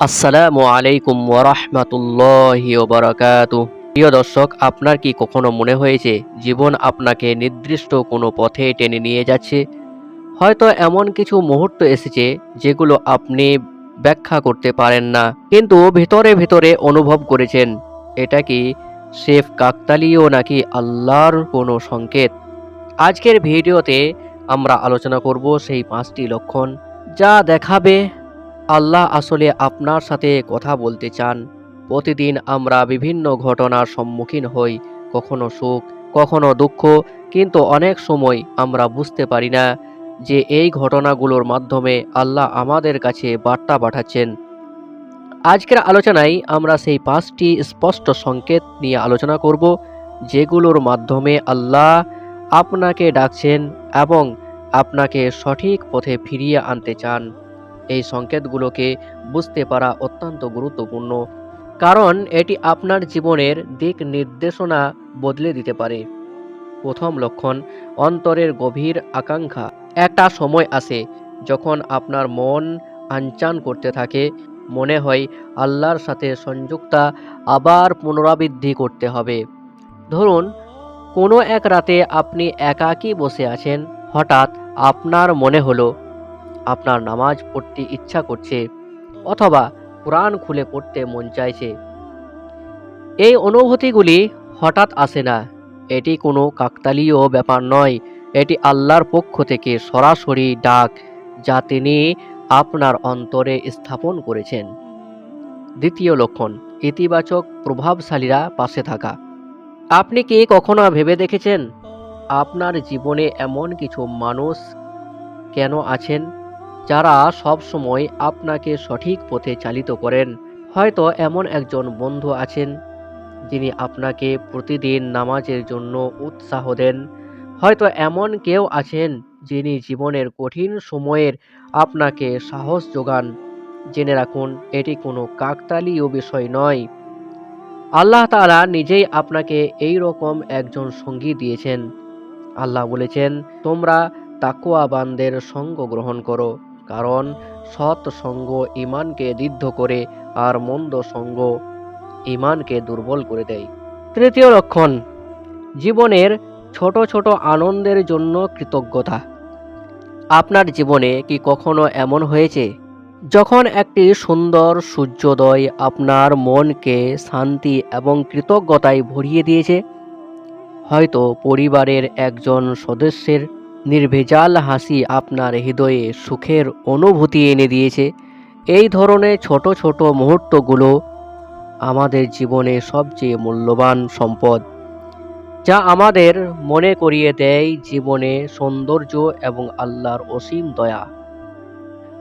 আসসালামু আলাইকুম ওরহমতুল্লাহি ওবরাকাত প্রিয় দর্শক, আপনার কি কখনো মনে হয়েছে জীবন আপনাকে নির্দিষ্ট কোনো পথে টেনে নিয়ে যাচ্ছে? হয়তো এমন কিছু মুহূর্ত এসেছে যেগুলো আপনি ব্যাখ্যা করতে পারেন না, কিন্তু ভিতরে ভিতরে অনুভব করেছেন। এটা কি শেফ কাকতালীয় নাকি আল্লাহর কোনো সংকেত? আজকের ভিডিওতে আমরা আলোচনা করব সেই পাঁচটি লক্ষণ যা দেখাবে আল্লাহ আসলে আপনার সাথে কথা বলতে চান। প্রতিদিন আমরা বিভিন্ন ঘটনার সম্মুখীন হই, কখনো সুখ, কখনো দুঃখ, কিন্তু অনেক সময় আমরা বুঝতে পারি না যে এই ঘটনাগুলোর মাধ্যমে আল্লাহ আমাদের কাছে বার্তা পাঠাচ্ছেন। আজকের আলোচনায় আমরা সেই পাঁচটি স্পষ্ট সংকেত নিয়ে আলোচনা করব, যেগুলোর মাধ্যমে আল্লাহ আপনাকে ডাকছেন এবং আপনাকে সঠিক পথে ফিরিয়ে আনতে চান। এই সংকেতগুলোকে বুঝতে পারা অত্যন্ত গুরুত্বপূর্ণ। কারণ এটি আপনার জীবনের দিক নির্দেশনা বদলে দিতে পারে। প্রথম লক্ষণ, অন্তরের গভীর আকাঙ্ক্ষা। একটা সময় আসে যখন আপনার মন আনচান করতে থাকে, মনে হয় আল্লাহর সাথে সংযুক্তা আবার পুনরাবৃদ্ধি করতে হবে। ধরুন, কোনো এক রাতে আপনি একাকী বসে আছেন, হঠাৎ আপনার মনে হলো আপনার নামাজ পড়তে ইচ্ছা করছে অথবা কোরআন খুলে পড়তে মন চাইছে। এই অনুভূতিগুলি হঠাৎ আসে না। এটি কোনো কাকতালীয় ব্যাপার নয়। এটি আল্লাহর পক্ষ থেকে সরাসরি ডাক যা তিনি আপনার অন্তরে স্থাপন করেছেন। দ্বিতীয় লক্ষণ, ইতিবাচক প্রভাবশালীরা পাশে থাকা। আপনি কি কখনো ভেবে দেখেছেন, আপনার জীবনে এমন কিছু মানুষ কেন আছেন? যারা সব সময় আপনাকে সঠিক পথে চালিত করেন। হয়তো এমন একজন বন্ধু আছেন, যিনি আপনাকে প্রতিদিন নামাজের জন্য উৎসাহ দেন। হয়তো এমন কেউ আছেন, যিনি জীবনের কঠিন সময়ের আপনাকে সাহস যোগান। জেনে রাখুন, এটি কোনো কাকতালীয় বিষয় নয়। আল্লাহ তাআলা নিজেই আপনাকে এই রকম একজন সঙ্গী দিয়েছেন। আল্লাহ বলেছেন, তোমরা তাকুয়াবানদের সঙ্গ গ্রহণ করো। কারণ সৎ সঙ্গ ইমানকে দীর্ঘ করে আর মন্দ সঙ্গ ইমানকে দুর্বল করে দেয়। তৃতীয় লক্ষণ, জীবনের ছোট ছোট আনন্দের জন্য কৃতজ্ঞতা। আপনার জীবনে কি কখনো এমন হয়েছে? যখন একটি সুন্দর সূর্যোদয় আপনার মনকে শান্তি এবং কৃতজ্ঞতায় ভরিয়ে দিয়েছে, হয়তো পরিবারের একজন সদস্যের নির্ভেজাল হাসি আপনার হৃদয়ে সুখের অনুভূতি এনে দিয়েছে। এই ধরনের ছোট ছোট মুহূর্তগুলো আমাদের জীবনে সবচেয়ে মূল্যবান সম্পদ, যা আমাদের মনে করিয়ে দেয় জীবনে সৌন্দর্য এবং আল্লাহর অসীম দয়া।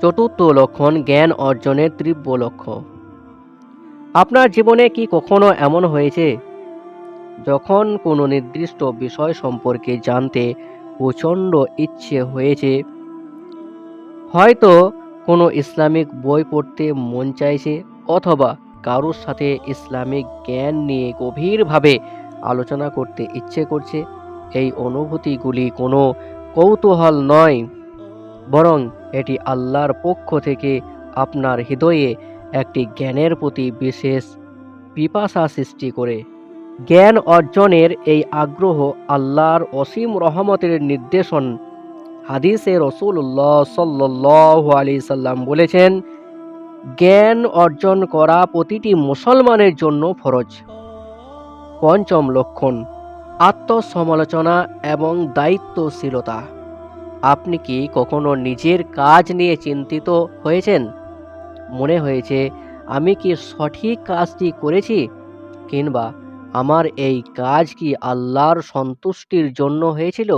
চতুর্থ লক্ষণ, জ্ঞান অর্জনের তীব্র লক্ষ্য। আপনার জীবনে কি কখনো এমন হয়েছে? যখন কোনো নির্দিষ্ট বিষয় সম্পর্কে জানতে প্রচণ্ড ইচ্ছে হয়েছে। হয়তো কোনো ইসলামিক বই পড়তে মন চাইছে অথবা কারোর সাথে ইসলামিক জ্ঞান নিয়ে গভীরভাবে আলোচনা করতে ইচ্ছে করছে, এই অনুভূতিগুলি কোনো কৌতূহল নয়, বরং এটি আল্লাহর পক্ষ থেকে আপনার হৃদয়ে একটি জ্ঞানের প্রতি বিশেষ পিপাসা সৃষ্টি করে। জ্ঞান অর্জনের এই আগ্রহ আল্লাহর অসীম রহমতের নির্দেশন। হাদিসে রসুল্লাহ সাল্লাহ আলি সাল্লাম বলেছেন, জ্ঞান অর্জন করা প্রতিটি মুসলমানের জন্য ফরজ। পঞ্চম লক্ষণ, আত্মসমালোচনা এবং দায়িত্বশীলতা। আপনি কি কখনো নিজের কাজ নিয়ে চিন্তিত হয়েছেন? মনে হয়েছে, আমি কি সঠিক কাজটি করেছি? কিংবা আমার এই কাজ কি আল্লাহর সন্তুষ্টির জন্য হয়েছিল?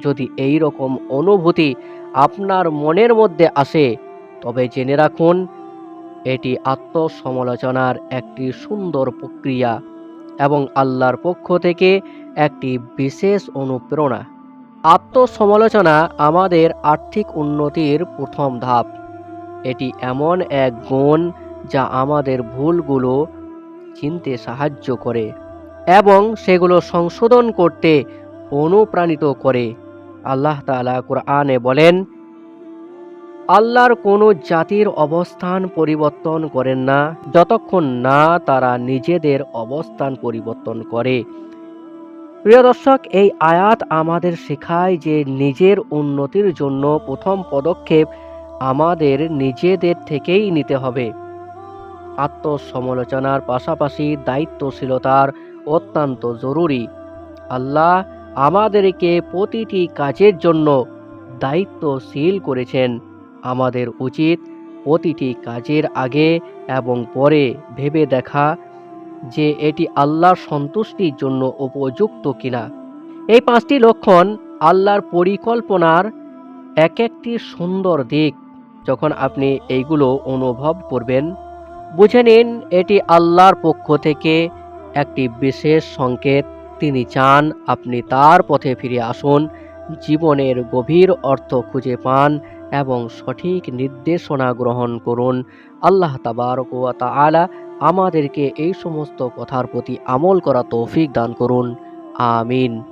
যদি এই রকম অনুভূতি আপনার মনের মধ্যে আসে, তবে জেনে রাখুন, এটি আত্মসমালোচনার একটি সুন্দর প্রক্রিয়া এবং আল্লাহর পক্ষ থেকে একটি বিশেষ অনুপ্রেরণা। আত্মসমালোচনা আমাদের আর্থিক উন্নতির প্রথম ধাপ। এটি এমন এক গুণ যা আমাদের ভুলগুলো চিনতে সাহায্য করে। এবং সেগুলো সংশোধন করতে অনুপ্রাণিত করে। আল্লাহ তাআলা কোরআনে বলেন, আল্লাহর কোনো জাতির অবস্থান পরিবর্তন করেন না, যতক্ষণ না তারা নিজেদের অবস্থান পরিবর্তন করে। প্রিয় দর্শক, এই আয়াত আমাদের শেখায় যে নিজের উন্নতির জন্য প্রথম পদক্ষেপ আমাদের নিজেদের থেকেই নিতে হবে। আত্মসমালোচনার পাশাপাশি দায়িত্বশীলতার অত্যন্ত জরুরি। আল্লাহ আমাদেরকে প্রতিটি কাজের জন্য দায়িত্বশীল করেছেন। আমাদের উচিত প্রতিটি কাজের আগে এবং পরে ভেবে দেখা যে এটি আল্লাহর সন্তুষ্টির জন্য উপযুক্ত কিনা। এই পাঁচটি লক্ষণ আল্লাহর পরিকল্পনার এক একটি সুন্দর দিক। যখন আপনি এইগুলো অনুভব করবেন, বুঝে নিন এটি আল্লাহর পক্ষ থেকে একটি বিশেষ সংকেত তিনি চান আপনি তার পথে ফিরে আসুন, জীবনের গভীর অর্থ খুঁজে পান এবং সঠিক নির্দেশনা গ্রহণ করুন। আল্লাহ তাবারকুয়া তাআলা আমাদেরকে এই সমস্ত কথার প্রতি আমল করা তৌফিক দান করুন। আমিন।